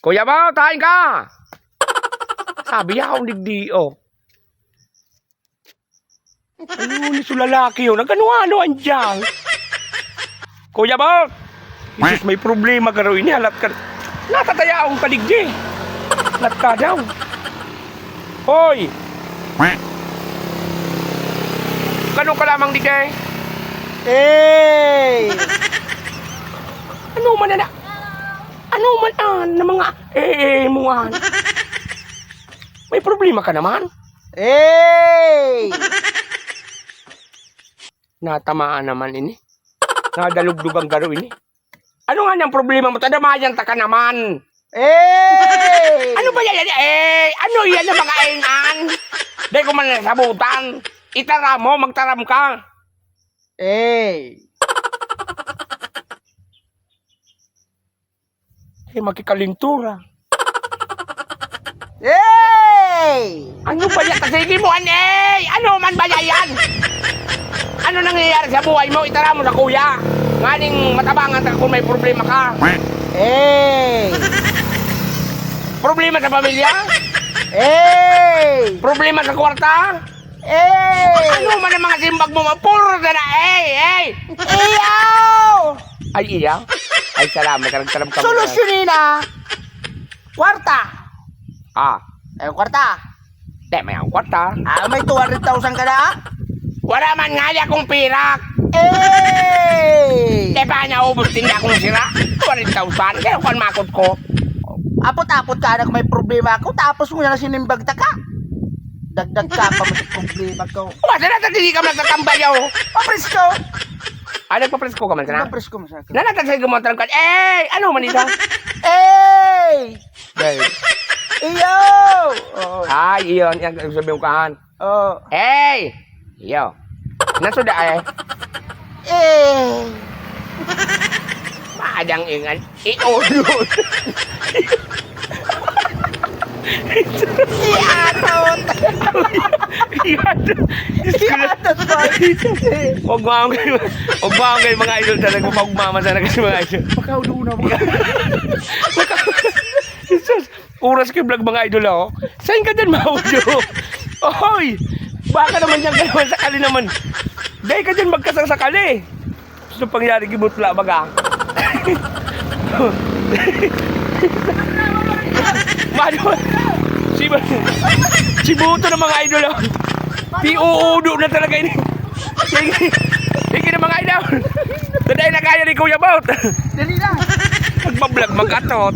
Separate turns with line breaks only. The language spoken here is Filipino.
Kuya ba, tahin ka! Sabi niya akong digdi, oh. Ano ni sa lalaki yun? Nagano-ano andyan? Kuya ba? Isus, may problema ka raw ini. Halat ka. Natataya akong kadigdi. Halat ka daw. Hoy! Ganun ka lamang digdi?
Hey!
Ano man na? Ano man an na mga eh mo an? May problema ka naman?
Hey!
Natamaan naman ini. Nadalugdug ang garo ini. Ano nga nang problema mo? Tadamayan ta ka naman.
Hey!
Ano ba yan? Eh, ano yan na mga engan? Di ko man nasabutan. Itara mo, magtaram ka.
Hey!
Eh, makikalintura.
Hey!
Ano ba yan? Sige mo, an eh! Ano man ba yan? Ano nangyayari sa buhay mo? Itara mo sa kuya. Nganing matabangan ka kung may problema ka.
Hey!
Problema sa pamilya?
Hey!
Problema sa kwarta?
Hey!
Ano man ang mga simbag mo? Puro na na, eh, eh!
Iyaw!
Ay, iya? Ay, salamat. Karagtaram ka.
Solusyonin na! Kwarta!
Ah,
Eh, kwarta!
di, may ang kwarta.
Ah, may 200,000 ka na?
Wala man nga niya kong pirak.
Hey!
Di ba naubos din niya akong sira? 20,000. Kaya kung makot ko.
Apot-apot ka na kung may problema ako, tapos mo na sinimbagta ka. Dagdag ka pa mo sa problema ko.
Wala na tatili ka man sa tambayaw.
Papresko!
Ay, nagpapresko ka man sana?
Papresko mo sa akin.
Nanatag sa gumontan ka. Eh, ano man ito?
Hey!
Well,
Iyo! Oh.
Ay, iyon. Yan ang sabi mo kahan.
Oh.
Hey! Iyo. Nasuda eh.
Eh!
Maadang ingan. Iulod.
Iatot!
Huwag mo ang Huwag mo ang mga idol talaga. Pagmama talaga sa mga idol.
Pagkaw doon na mga.
Jesus, oras ko yung vlog mga idol ako. Saan ka dyan maudio? Ohoy! Baka naman yan ka naman sakali naman. Dahil ka dyan magkasang sakali. Gusto pangyari kibutla baga. Mano, si, si Buto ng mga idol ako. Piuudo na talaga ini. Sige na mga idol. Taday na kaya ni Kuya Bout.
Dali na!
Magbablog, mag-atot.